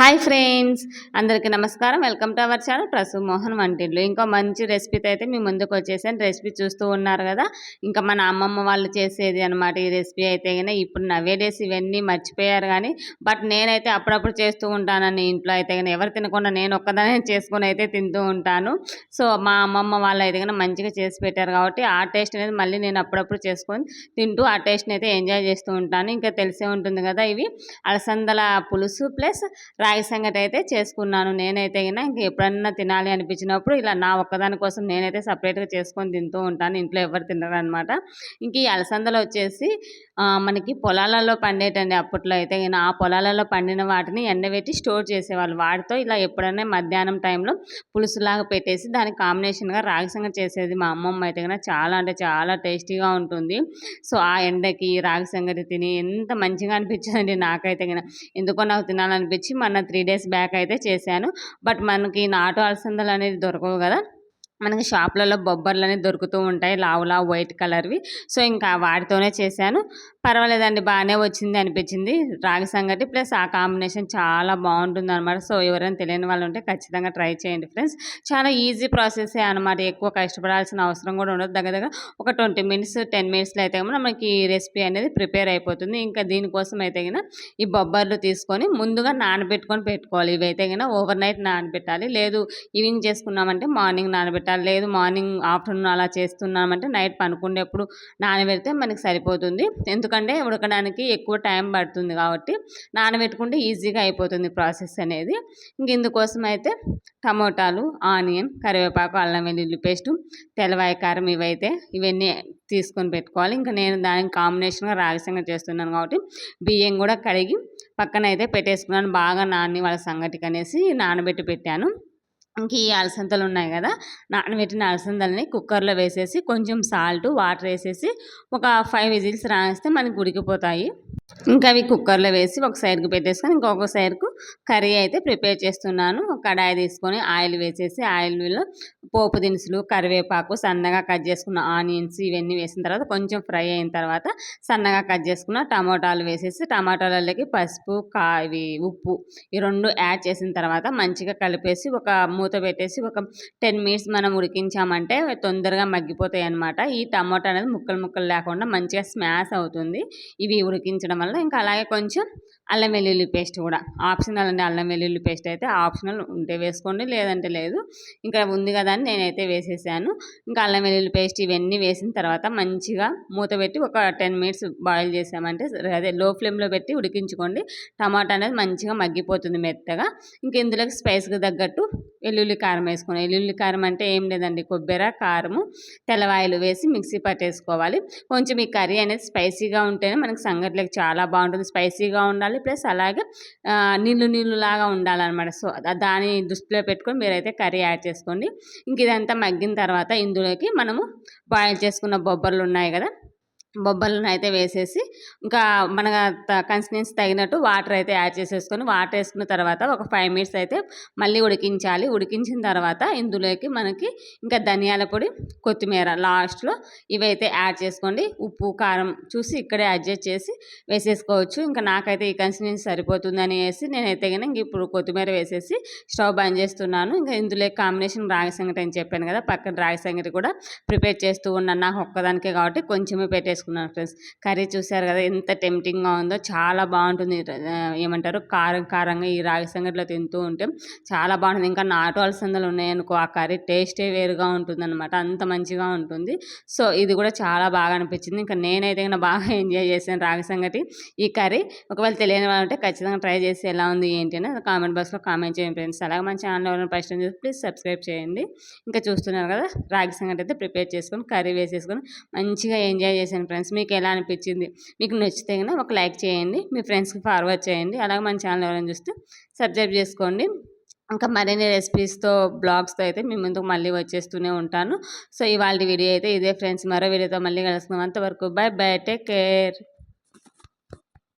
Hi friends అందరికీ నమస్కారం. Welcome to our channel Prasu Mohan వంటిల్లు. ఇంకో మంచి రెసిపీతో అయితే మీ ముందుకు వచ్చేసాను. రెసిపీ చూస్తూ ఉన్నారు కదా ఇంకా మన అమ్మమ్మ వాళ్ళు చేసేది అనమాట ఈ రెసిపీ అయితే కానీ ఇప్పుడు నవే డేస్ ఇవన్నీ మర్చిపోయారు కానీ బట్ నేనైతే అప్పుడప్పుడు చేస్తూ ఉంటానని ఇంట్లో అయితే కానీ ఎవరు తినకుండా నేను ఒక్కదానే చేసుకొని అయితే తింటూ ఉంటాను. సో మా అమ్మమ్మ వాళ్ళు అయితే కానీ మంచిగా చేసి పెట్టారు కాబట్టి ఆ టేస్ట్ అనేది మళ్ళీ నేను అప్పుడప్పుడు చేసుకొని తింటూ ఆ టేస్ట్ని అయితే ఎంజాయ్ చేస్తూ ఉంటాను. ఇంకా తెలిసే ఉంటుంది కదా ఇవి. అలసందల పులుసు ప్లస్ రాగి సంగటి అయితే చేసుకున్నాను. నేనైతే గిన ఇంక ఎప్పుడన్నా తినాలి అనిపించినప్పుడు ఇలా నా ఒక్కదాని కోసం నేనైతే సపరేట్గా చేసుకొని తింటూ ఉంటాను. ఇంట్లో ఎవరు తినరు అనమాట ఇంక ఈ అలసందలు వచ్చేసి మనకి పొలాలలో పండేటండి అప్పట్లో అయితే గిన ఆ పొలాలలో పండిన వాటిని ఎండబెట్టి స్టోర్ చేసేవాళ్ళు. వాటితో ఇలా ఎప్పుడైనా మధ్యాహ్నం టైంలో పులుసులాగా పెట్టేసి దానికి కాంబినేషన్గా రాగి సంగటి చేసేది మా అమ్మమ్మ అయితే కనుక చాలా అంటే చాలా టేస్టీగా ఉంటుంది. సో ఆ ఎండకి రాగి సంగటి తిని ఎంత మంచిగా అనిపించిందండి నాకైతే కనుక ఎందుకో నాకు తినాలనిపించి మన త్రీ డేస్ బ్యాక్ అయితే చేశాను. బట్ మనకి నాటు అలసందలు అనేది దొరకవు కదా. మనకి షాప్లలో బొబ్బర్లు అనేవి దొరుకుతూ ఉంటాయి. లావు లావు వైట్ కలర్వి సో ఇంకా వాటితోనే చేశాను. పర్వాలేదండి బాగానే వచ్చింది అనిపించింది. రాగి సంగటి ప్లస్ ఆ కాంబినేషన్ చాలా బాగుంటుంది అనమాట సో ఎవరైనా తెలియని వాళ్ళు ఉంటే ఖచ్చితంగా ట్రై చేయండి ఫ్రెండ్స్. చాలా ఈజీ ప్రాసెసే అనమాట ఎక్కువ కష్టపడాల్సిన అవసరం కూడా ఉండదు. దగ్గర దగ్గర ఒక ట్వంటీ మినిట్స్ టెన్ మినిట్స్లో అయితే మనకి ఈ రెసిపీ అనేది ప్రిపేర్ అయిపోతుంది. ఇంకా దీనికోసం అయితే కన్నా ఈ బొబ్బర్లు తీసుకొని ముందుగా నానబెట్టుకొని పెట్టుకోవాలి. ఇవైతే కన్నా ఓవర్ నైట్ నానబెట్టాలి. లేదు ఈవినింగ్ చేసుకున్నామంటే మార్నింగ్ నానబెట్టాలి. లేదు మార్నింగ్ ఆఫ్టర్నూన్ అలా చేస్తున్నామంటే నైట్ పనుకునేప్పుడు నానబెడితే మనకి సరిపోతుంది. ఎందుకు ఎందుకంటే ఉడకడానికి ఎక్కువ టైం పడుతుంది కాబట్టి నానబెట్టుకుంటే ఈజీగా అయిపోతుంది ప్రాసెస్ అనేది. ఇంక ఇందుకోసం అయితే టమోటాలు ఆనియన్ కరివేపాకు అల్లం వెల్లుల్లి పేస్టు తెల్లవాయి కారం ఇవైతే ఇవన్నీ తీసుకొని పెట్టుకోవాలి. ఇంకా నేను దానికి కాంబినేషన్గా రాగసంగా చేస్తున్నాను కాబట్టి బియ్యం కూడా కడిగి పక్కన అయితే పెట్టేసుకున్నాను. బాగా నాని వాళ్ళ సంగటికి అనేసి నానబెట్టి పెట్టాను. ఇంక ఈ అలసందలు ఉన్నాయి కదా నానబెట్టిన అలసందలని కుక్కర్లో వేసేసి కొంచెం సాల్ట్ వాటర్ వేసేసి ఒక ఫైవ్ విజిల్స్ రాస్తే మనకి ఉడికిపోతాయి. ఇంకా అవి కుక్కర్లో వేసి ఒక సైడ్కి పెట్టేసుకొని ఇంకొక సైడ్కు కర్రీ అయితే ప్రిపేర్ చేస్తున్నాను. కడాయి తీసుకొని ఆయిల్ వేసేసి ఆయిల్లో పోపు దినుసులు కరివేపాకు సన్నగా కట్ చేసుకున్న ఆనియన్స్ ఇవన్నీ వేసిన తర్వాత కొంచెం ఫ్రై అయిన తర్వాత సన్నగా కట్ చేసుకున్న టమాటాలు వేసేసి టమాటాలలోకి పసుపు కా ఇవి ఉప్పు ఈ రెండు యాడ్ చేసిన తర్వాత మంచిగా కలిపేసి ఒక మూత పెట్టేసి ఒక టెన్ మినిట్స్ మనం ఉడికించామంటే తొందరగా మగ్గిపోతాయి అనమాట ఈ టమాటా అనేది ముక్కలు ముక్కలు లేకుండా మంచిగా స్మాష్ అవుతుంది. ఇవి ఉడికించడం వల్ల ఇంకా అలాగే కొంచెం అల్లం వెల్లుల్లి పేస్ట్ కూడా ఆప్షన్ ఆప్షనల్ అండి అల్లం వెల్లుల్లి పేస్ట్ అయితే ఆప్షనల్ ఉంటే వేసుకోండి లేదంటే లేదు. ఇంకా ఉంది కదా అని నేనైతే వేసేసాను. ఇంకా అల్లం వెల్లుల్లి పేస్ట్ ఇవన్నీ వేసిన తర్వాత మంచిగా మూత పెట్టి ఒక టెన్ మినిట్స్ బాయిల్ చేసామంటే అదే లో ఫ్లేమ్లో పెట్టి ఉడికించుకోండి. టమాటా అనేది మంచిగా మగ్గిపోతుంది మెత్తగా. ఇంక ఇందులోకి స్పైస్కి తగ్గట్టు వెల్లుల్లి కారం వేసుకున్నాం వెల్లుల్లి కారం అంటే ఏం లేదండి కొబ్బరి కారము తెల్లవాయలు వేసి మిక్సీ పట్టేసుకోవాలి. కొంచెం ఈ కర్రీ అనేది స్పైసీగా ఉంటేనే మనకి సంగట్లకి చాలా బాగుంటుంది స్పైసీగా ఉండాలి. ప్లస్ అలాగే నీళ్ళు నీళ్ళు లాగా ఉండాలన్నమాట. సో దాని దృష్టిలో పెట్టుకొని మీరైతే కర్రీ యాడ్ చేసుకోండి. ఇంక ఇదంతా మగ్గిన తర్వాత ఇందులోకి మనము బాయిల్ చేసుకున్న బొబ్బర్లు ఉన్నాయి కదా బొబ్బలను అయితే వేసేసి ఇంకా మన కన్సిస్టెన్సీ తగినట్టు వాటర్ అయితే యాడ్ చేసేసుకొని వాటర్ వేసుకున్న తర్వాత ఒక ఫైవ్ మినిట్స్ అయితే మళ్ళీ ఉడికించాలి. ఉడికించిన తర్వాత ఇందులోకి మనకి ఇంకా ధనియాల పొడి కొత్తిమీర లాస్ట్లో ఇవైతే యాడ్ చేసుకోండి. ఉప్పు కారం చూసి ఇక్కడే అడ్జస్ట్ చేసి వేసేసుకోవచ్చు. ఇంకా నాకైతే ఈ కన్సిస్టెన్సీ సరిపోతుంది అనేసి నేనైతే కనుక ఇంక ఇప్పుడు కొత్తిమీర వేసేసి స్టవ్ బంద్ చేస్తున్నాను. ఇంకా ఇందులోకి కాంబినేషన్ రాగి సంగటి అని చెప్పాను కదా పక్కన రాగి సంగటి కూడా ప్రిపేర్ చేస్తూ ఉన్నాను నాకు ఒక్కదానికే కాబట్టి కొంచెమే పెట్టేసి చేసుకున్నాను ఫ్రెండ్స్. కర్రీ చూసారు కదా ఎంత టెంప్టింగ్గా ఉందో చాలా బాగుంటుంది. ఏమంటారు? కారం కారంగా ఈ రాగి సంగట్లో తింటూ ఉంటే చాలా బాగుంటుంది. ఇంకా నాటు అలసందలు ఉన్నాయనుకో ఆ కర్రీ టేస్టే వేరుగా ఉంటుంది అనమాట అంత మంచిగా ఉంటుంది. సో ఇది కూడా చాలా బాగా అనిపించింది. ఇంకా నేనైతే ఇంకా బాగా ఎంజాయ్ చేశాను రాగి సంగటి. ఈ కర్రీ ఒకవేళ తెలియని వాళ్ళు ఉంటే ఖచ్చితంగా ట్రై చేసి ఎలా ఉంది ఏంటి అని కామెంట్ బాక్స్లో కామెంట్ చేయండి ఫ్రెండ్స్. అలాగే మన ఛానల్ ఎవరైనా ఫస్ట్ చేసి ప్లీజ్ సబ్స్క్రైబ్ చేయండి. ఇంకా చూస్తున్నారు కదా రాగి సంగటి అయితే ప్రిపేర్ చేసుకొని కర్రీ వేసేసుకొని మంచిగా ఎంజాయ్ చేశాను ఫ్రెండ్స్. మీకు ఎలా అనిపించింది? మీకు నచ్చితే కనుక ఒక లైక్ చేయండి. మీ ఫ్రెండ్స్కి ఫార్వర్డ్ చేయండి. అలాగే మన ఛానల్ ఎవరైనా చూస్తే సబ్స్క్రైబ్ చేసుకోండి. ఇంకా మరిన్ని రెసిపీస్తో బ్లాగ్స్తో అయితే మీ ముందుకు మళ్ళీ వచ్చేస్తూనే ఉంటాను. సో ఇవాళ వీడియో అయితే ఇదే ఫ్రెండ్స్. మరో వీడియోతో మళ్ళీ కలుసుకుందాం. అంతవరకు బాయ్ బాయ్ టేక్ కేర్.